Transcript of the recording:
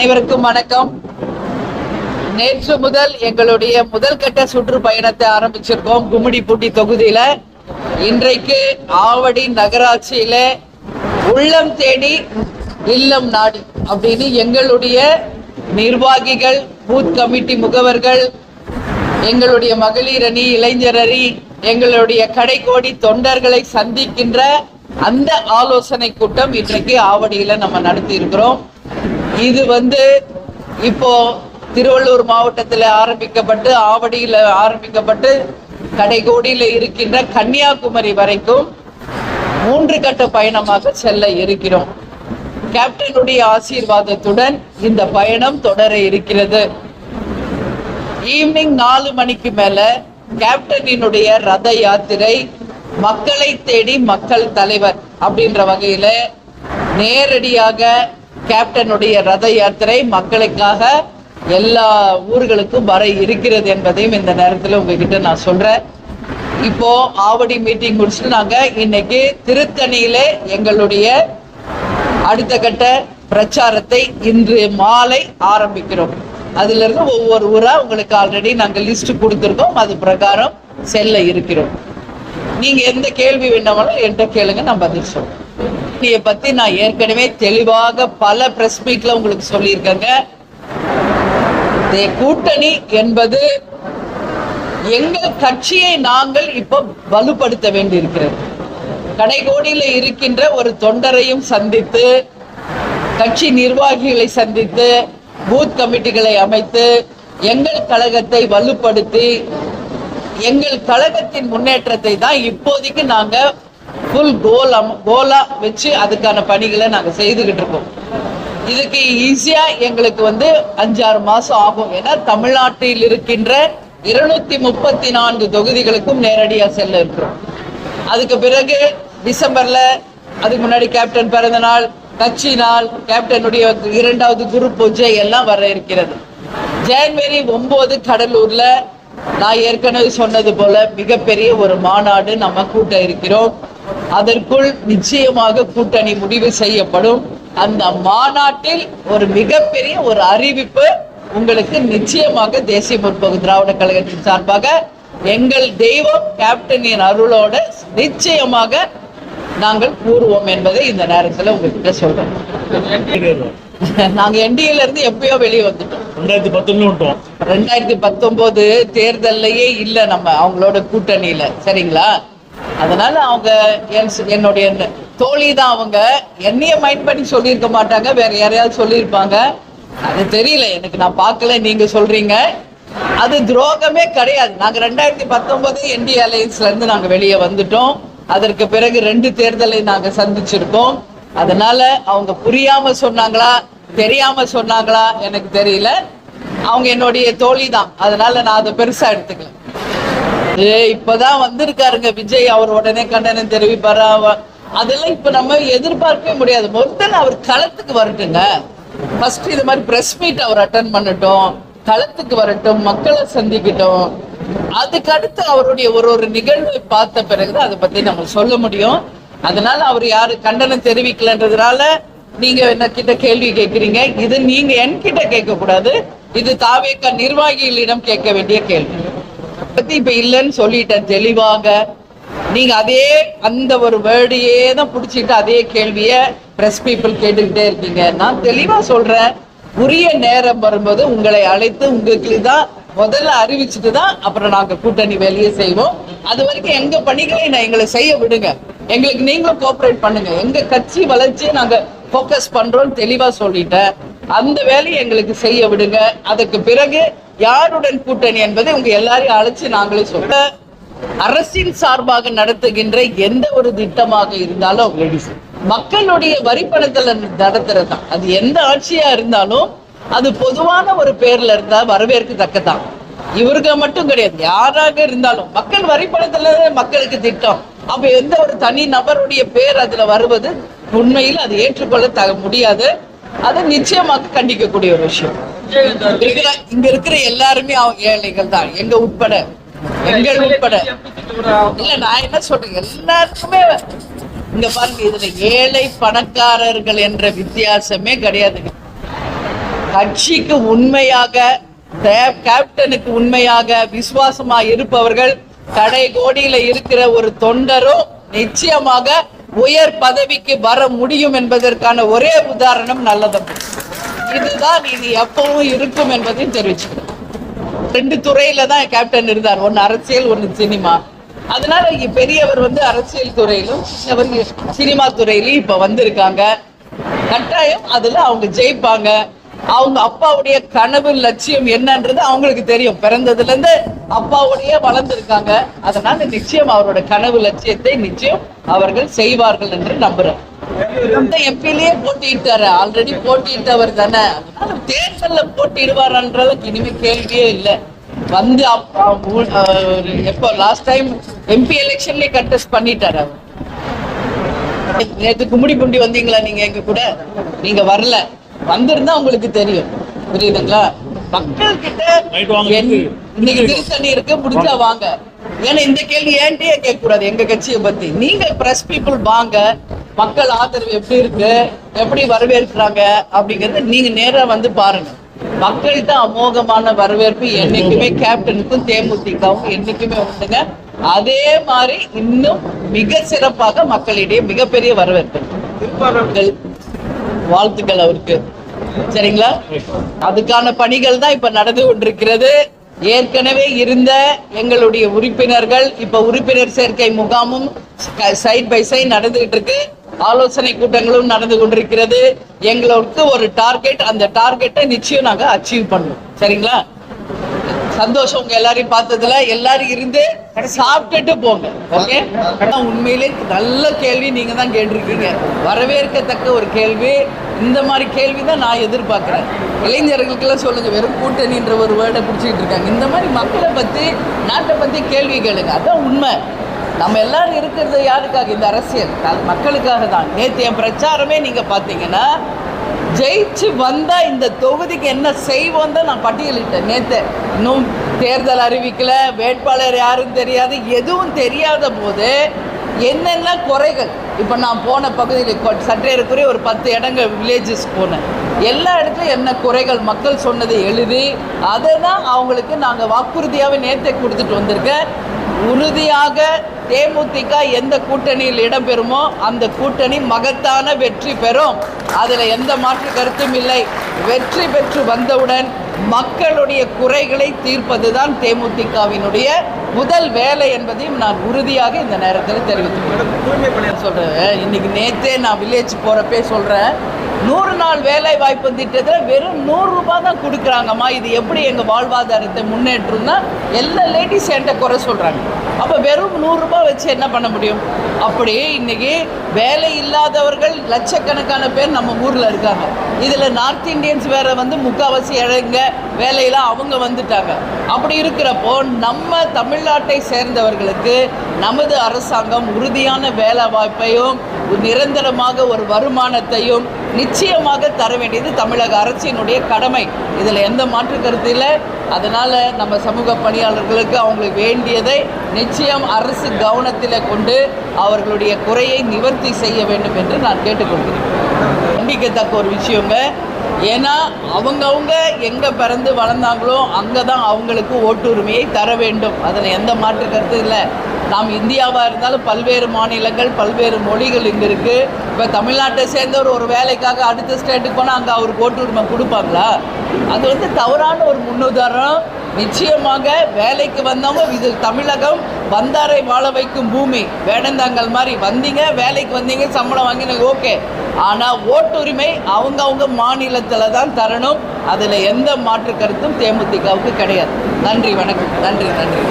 அனைவருக்கும் வணக்கம். நேற்று முதல் எங்களுடைய முதல் கட்ட சுற்றுப்பயணத்தை ஆரம்பிச்சிருக்கோம் கும்மிடிப்பூட்டி தொகுதியில. இன்றைக்கு ஆவடி நகராட்சியில உள்ளம் தேடி இல்லம் நாடி அப்படின்னு எங்களுடைய நிர்வாகிகள் பூத் கமிட்டி முகவர்கள் எங்களுடைய மகளிர் அணி இளைஞர் அணி எங்களுடைய கடைக்கோடி தொண்டர்களை சந்திக்கின்ற அந்த ஆலோசனை கூட்டம் இன்றைக்கு ஆவடியில நம்ம நடத்தி இருக்கிறோம் இது வந்து இப்போ திருவள்ளூர் மாவட்டத்தில் ஆரம்பிக்கப்பட்டு ஆவடியில் ஆரம்பிக்கப்பட்டு கடைகோடியில் இருக்கின்ற கன்னியாகுமரி வரைக்கும் மூன்று கட்ட பயணமாக செல்ல இருக்கிறோம். கேப்டனுடைய ஆசீர்வாதத்துடன் இந்த பயணம் தொடர இருக்கிறது. ஈவினிங் நாலு மணிக்கு மேல கேப்டனினுடைய ரத யாத்திரை மக்களை தேடி மக்கள் தலைவர் அப்படின்ற வகையில நேரடியாக கேப்டனுடைய ரத யாத்திரை மக்களுக்காக எல்லா ஊர்களுக்கும் வர இருக்கிறது என்பதையும் இந்த நேரத்தில் உங்ககிட்ட நான் சொல்றேன். இப்போ ஆவடி மீட்டிங் முடிச்சுட்டு நாங்க இன்னைக்கு திருத்தணியில எங்களுடைய அடுத்த கட்ட பிரச்சாரத்தை இன்று மாலை ஆரம்பிக்கிறோம். அதுல இருந்து ஒவ்வொரு ஊரா உங்களுக்கு ஆல்ரெடி நாங்க லிஸ்ட் கொடுத்துருக்கோம். அது பிரகாரம் செல்ல இருக்கிறோம். நீங்க எந்த கேள்வி வேண்டாமலும் என்கிட்ட கேளுங்க நான் பதில் சொல்றேன். இதை பத்தி நான் ஏற்கனவே தெளிவாக பல பிரஸ் மீட்ல உங்களுக்கு சொல்லியிருக்கேங்க. கூட்டணி என்பது எங்கள் கட்சியை நாங்கள் இப்போ வலுப்படுத்த வேண்டியிருக்கிறது. கடைகோடியில இருக்கின்ற ஒரு தொண்டரையும் சந்தித்து கட்சி நிர்வாகிகளை சந்தித்து பூத் கமிட்டிகளை அமைத்து எங்கள் கழகத்தை வலுப்படுத்தி எங்கள் கழகத்தின் முன்னேற்றத்தை தான் இப்போதைக்கு நாங்க ஃபுல் கோல் கோலா வச்சு அதுக்கான பணிகளை நாங்க செய்துகிட்டு இருக்கோம். இதுக்கு ஈஸியா எங்களுக்கு வந்து அஞ்சாறு மாசம் ஆகும். ஏன்னா தமிழ்நாட்டில் இருக்கின்ற இருநூத்தி முப்பத்தி நான்கு தொகுதிகளுக்கும் நேரடியா செல்ல இருக்கிறோம் அதுக்கு பிறகு டிசம்பர்ல அதுக்கு முன்னாடி கேப்டன் பிறந்த நாள் கட்சி நாள் கேப்டனுடைய இரண்டாவது குரு பூஜை எல்லாம் வர இருக்கிறது. ஜனவரி ஒன்பது கடலூர்ல நான் ஏற்கனவே சொன்னது போல மிகப்பெரிய ஒரு மாநாடு நம்ம கூட்ட இருக்கிறோம். அதற்குள் நிச்சயமாக கூட்டணி முடிவு செய்யப்படும். அந்த மாநாட்டில் ஒரு மிகப்பெரிய ஒரு அறிவிப்பு உங்களுக்கு நிச்சயமாக தேசிய முற்போக்கு திராவிட கழகத்தின் சார்பாக எங்கள் தெய்வம் கேப்டனின் அருளோட நிச்சயமாக நாங்கள் கூறுவோம் என்பதை இந்த நேரத்துல உங்ககிட்ட சொல்றோம் நாங்க என்டிஏல இருந்து எப்பயோ வெளியே வந்துட்டோம். ரெண்டாயிரத்தி விட்டோம். ரெண்டாயிரத்தி பத்தொன்பது தேர்தல்லையே இல்ல நம்ம அவங்களோட கூட்டணியில. சரிங்களா? அதனால அவங்க என் என்னுடைய தோழி தான் அவங்க. என்னைய மைண்ட் பண்ணி சொல்லியிருக்க மாட்டாங்க. வேற யாரையாவது சொல்லியிருப்பாங்க. அது தெரியல. எனக்கு நான் பார்க்கல. நீங்க சொல்றீங்க. அது துரோகமே கிடையாது. நாங்க ரெண்டாயிரத்தி பத்தொன்பது என்டி அலையன்ஸ்ல இருந்து நாங்க வெளியே வந்துட்டோம். அதற்கு பிறகு ரெண்டு தேர்தலை நாங்க சந்திச்சிருக்கோம். அதனால அவங்க புரியாம சொன்னாங்களா? தெரியாம சொன்னாங்களா? எனக்கு தெரியல. அவங்க என்னுடைய தோழி தான். அதனால நான் அதை பெருசா எடுத்துக்கல. இது இப்பதான் வந்திருக்காருங்க விஜய் அவர் உடனே கண்டனம் தெரிவிப்பாரா? அதெல்லாம் இப்ப நம்ம எதிர்பார்க்கவே முடியாது. முதல்ல அவர் களத்துக்கு வரட்டுங்க. ஃபர்ஸ்ட் இது மாதிரி பிரஸ் மீட் அவர் அட்டன் பண்ணட்டும். களத்துக்கு வரட்டும் மக்களை சந்திக்கட்டும். அதுக்கடுத்து அவருடைய ஒரு ஒரு நிகழ்வை பார்த்த பிறகுதான் அதை பத்தி நம்ம சொல்ல முடியும். அதனால அவர் யாரு கண்டனம் தெரிவிக்கலன்றதுனால நீங்க என்ன கிட்ட கேள்வி கேட்கிறீங்க? இது நீங்க என்கிட்ட கேட்க கூடாது இது தாவேக்க நிர்வாகிகளிடம் கேட்க வேண்டிய கேள்வி. இப்ப இல்லைன்னு சொல்லிட்டேன் தெளிவாக. நீங்க அதே அந்த ஒரு வேர்டையே தான் பிடிச்சிட்டு அதே கேள்விய பிரஸ் பீப்புள் கேட்டுக்கிட்டே இருக்கீங்க. நான் தெளிவா சொல்றேன். உரிய நேரம் வரும்போது உங்களை அழைத்து உங்களுக்கு தான் முதல்ல அறிவிச்சுட்டு தான் அப்புறம் நாங்க கூட்டணி வேலையை செய்வோம். அது வரைக்கும் எங்க பணிகளை நான் எங்களை செய்ய விடுங்க. எங்களுக்கு நீங்களும் கோஆபரேட் பண்ணுங்க. எங்க கட்சி வளர்ச்சி நாங்க ஃபோக்கஸ் பண்றோம் தெளிவா சொல்லிட்டேன். அந்த வேலையை எங்களுக்கு செய்ய விடுங்க. அதுக்கு பிறகு யாருடன் கூட்டணி என்பதை உங்க எல்லாரையும் அழைச்சு நாங்களே சொல்ல அரசின் சார்பாக நடத்துகின்ற எந்த ஒரு திட்டமாக இருந்தாலும் மக்களுடைய வரிப்பணத்துல நடத்துறது தான் அது எந்த ஆட்சியா இருந்தாலும் அது பொதுவான ஒரு பேர்ல இருந்தா வரவேற்கத்தக்கதான் இவருக்கு மட்டும் கிடையாது. யாராக இருந்தாலும் மக்கள் வரிப்பணத்துல மக்களுக்கு திட்டம். அப்ப எந்த ஒரு தனி நபருடைய பேர் அதுல வருவது உண்மையில் அது ஏற்றுக்கொள்ள தக முடியாது. அது நிச்சயமாக கண்டிக்கக்கூடிய ஒரு விஷயம். இங்க இருக்கிற எல்லாருமே ஏழைகள் தான். எங்க உட்பட எங்கள் உட்பட. இல்ல நான் என்ன சொல்றேன்? எல்லாருக்குமே இங்க பாருங்க இதுல ஏழை பணக்காரர்கள் என்ற வித்தியாசமே கிடையாதுங்க கட்சிக்கு உண்மையாக கேப்டனுக்கு உண்மையாக விசுவாசமா இருப்பவர்கள் கடை கோடியில இருக்கிற ஒரு தொண்டரும் நிச்சயமாக உயர் பதவிக்கு வர முடியும் என்பதற்கான ஒரே உதாரணம் நல்லதம்பி இதுதான் இது எப்பவும் இருக்கும் என்பதையும் தெரிவிச்சுக்கிறேன். ரெண்டு துறையில தான் கேப்டன் இருந்தார். ஒன்னு அரசியல் ஒன்னு சினிமா. அதனால இங்க பெரியவர் வந்து அரசியல் துறையிலும் சின்னவர் சினிமா துறையிலும் இப்ப வந்திருக்காங்க. கட்டாயம் அதுல அவங்க ஜெயிப்பாங்க. அவங்க அப்பாவுடைய கனவு லட்சியம் என்னன்றது அவங்களுக்கு தெரியும். பிறந்ததுல இருந்து அப்பாவுடைய வளர்ந்திருக்காங்க. அதனால நிச்சயம் அவரோட கனவு லட்சியத்தை நிச்சயம் அவர்கள் செய்வார்கள் என்று நம்புறேன். எம்பிலேயே போட்டியிட்டாரு. ஆல்ரெடி போட்டியிட்டவர் தானே. அதனால தேர்தல்ல போட்டியிடுவார்ன்றதுக்கு இனிமே கேள்வியே இல்லை. வந்து எப்போ லாஸ்ட் டைம் எம்பி எலெக்ஷன்லயே கண்டெஸ்ட் பண்ணிட்டாரு அவர். நேத்து கும்மிடி புண்டி வந்தீங்களா நீங்க எங்க கூட? நீங்க வரல. வந்திருந்தா உங்களுக்கு தெரியும். புரியுதுங்களா? மக்கள் கிட்ட இன்னைக்கு திருத்தணி இருக்கு முடிஞ்சா வாங்க. ஏன்னா இந்த கேள்வி ஏன்ட்டே கேட்க கூடாது எங்க கட்சியை பத்தி. நீங்க பிரஸ் பீப்புள் வாங்க. மக்கள் ஆதரவு எப்படி இருக்கு? எப்படி வரவேற்கிறாங்க? அப்படிங்கறத நீங்க நேரா வந்து பாருங்க. மக்கள்கிட்ட அமோகமான வரவேற்பு என்னைக்குமே கேப்டனுக்கும் தேமுதிகவும் என்னைக்குமே உண்டுங்க. அதே மாதிரி இன்னும் மிக சிறப்பாக மக்களிடையே மிகப்பெரிய வரவேற்பு. வாழ்த்துக்கள். அவருக்கு. சரிங்களா? அதுக்கான பணிகள் தான் இப்ப நடந்து கொண்டிருக்கிறது. ஏற்கனவே இருந்த எங்களுடைய உறுப்பினர்கள் இப்ப உறுப்பினர் சேர்க்கை முகாமும் சைட் பை சைட் நடந்துகிட்டு இருக்கு. ஆலோசனை கூட்டங்களும் நடந்து கொண்டிருக்கிறது. எங்களுக்கு ஒரு டார்கெட் அந்த டார்கெட்டை நிச்சயம் நாங்கள் அச்சீவ் பண்ணுவோம் சரிங்களா? சந்தோஷம் உங்க எல்லாரையும் பார்த்ததுல எல்லாரும் இருந்து சாப்பிட்டுட்டு போங்க. ஓகே உண்மையிலே நல்ல கேள்வி நீங்க தான் கேட்டிருக்கீங்க. வரவேற்கத்தக்க ஒரு கேள்வி. இந்த மாதிரி கேள்வி தான் நான் எதிர்பார்க்கிறேன். இளைஞர்களுக்கெல்லாம் சொல்லுங்க வெறும் கூட்டணின்ற ஒரு வேர்டை பிடிச்சிக்கிட்டு இருக்காங்க. இந்த மாதிரி மக்களை பத்தி நாட்டை பத்தி கேள்வி கேளுங்க. அதான் உண்மை. நம்ம எல்லாரும் இருக்கிறது யாருக்காக? இந்த அரசியல். மக்களுக்காக தான். நேற்று என் பிரச்சாரமே நீங்க பார்த்தீங்கன்னா ஜெயிச்சு வந்தால் இந்த தொகுதிக்கு என்ன செய்வோம் தான் நான் பட்டியலிட்டேன். நேற்று இன்னும் தேர்தல் அறிவிக்கலை வேட்பாளர் யாரும் தெரியாது எதுவும் தெரியாத போது என்னென்ன குறைகள்? இப்போ நான் போன பகுதியில் கொ- சற்றேறக்குறைய ஒரு பத்து இடங்கள் வில்லேஜஸ் போனேன். எல்லா இடத்துலையும் என்ன குறைகள்? மக்கள் சொன்னதை எழுதி அதை தான் அவங்களுக்கு நாங்கள் வாக்குறுதியாகவே நேற்றை கொடுத்துட்டு வந்திருக்கேன். உறுதியாக தேமுதிக எந்த கூட்டணியில் இடம்பெறுமோ அந்த கூட்டணி மகத்தான வெற்றி பெறும். அதில் எந்த மாற்று கருத்தும் இல்லை. வெற்றி பெற்று வந்தவுடன் மக்களுடைய குறைகளை தீர்ப்பதுதான் தேமுதிகவினுடைய முதல் வேலை என்பதையும் நான் உறுதியாக இந்த நேரத்தில் தெரிவித்துக் சொல்றேன். இன்னைக்கு நேத்தே நான் வில்லேஜ் போறப்பே சொல்றேன். நூறு நாள் வேலை வாய்ப்பு திட்டத்தில் வெறும் நூறு ரூபாய் தான் கொடுக்குறாங்கம்மா. இது எப்படி எங்கள் வாழ்வாதாரத்தை முன்னேற்றம்னா எல்லா லேடிஸ் என்கிட்ட குறை சொல்கிறாங்க அப்போ வெறும் நூறுரூபா வச்சு என்ன பண்ண முடியும்? அப்படியே இன்னைக்கு வேலை இல்லாதவர்கள் லட்சக்கணக்கான பேர் நம்ம ஊரில் இருக்காங்க. இதில் நார்த் இந்தியன்ஸ் வேறு வந்து முக்கால்வாசி இழங்க வேலையில் அவங்க வந்துட்டாங்க. அப்படி இருக்கிறப்போ நம்ம தமிழ்நாட்டை சேர்ந்தவர்களுக்கு நமது அரசாங்கம் உறுதியான வேலை வாய்ப்பையும் நிரந்தரமாக ஒரு வருமானத்தையும் நிச்சயமாக தர வேண்டியது தமிழக அரசினுடைய கடமை. இதில் எந்த மாற்று கருத்து இல்லை. அதனால் நம்ம சமூக பணியாளர்களுக்கு அவங்களுக்கு வேண்டியதை நிச்சயம் அரசு கவனத்தில் கொண்டு அவர்களுடைய குறையை நிவர்த்தி செய்ய வேண்டும் என்று நான் கேட்டுக்கொள்கிறேன். கண்டிக்கத்தக்க ஒரு விஷயங்க. ஏன்னா அவங்கவுங்க எங்கே பிறந்து வளர்ந்தாங்களோ அங்கே தான் அவங்களுக்கு ஓட்டுரிமையை தர வேண்டும். அதில் எந்த மாற்று கருத்து இல்லை. நாம் இந்தியாவாக இருந்தாலும் பல்வேறு மாநிலங்கள் பல்வேறு மொழிகள் இங்கே இருக்குது இப்போ தமிழ்நாட்டை சேர்ந்தவர் ஒரு வேலைக்காக அடுத்த ஸ்டேட்டுக்கு போனால் அங்கே அவருக்கு ஓட்டுரிமை கொடுப்பாங்களா? அது வந்து தவறான ஒரு முன்னுதாரணம். நிச்சயமாக வேலைக்கு வந்தவங்க இது தமிழகம் வந்தாரை வாழ வைக்கும் பூமி. வேடந்தாங்கல் மாதிரி வந்தீங்க வேலைக்கு வந்தீங்க சம்பளம் வாங்கினீங்க ஓகே. ஆனால் ஓட்டுரிமை அவங்கவுங்க மாநிலத்தில் தான் தரணும். அதில் எந்த மாற்று கருத்தும் தேமுதிகவுக்கு கிடையாது. நன்றி வணக்கம். நன்றி நன்றி.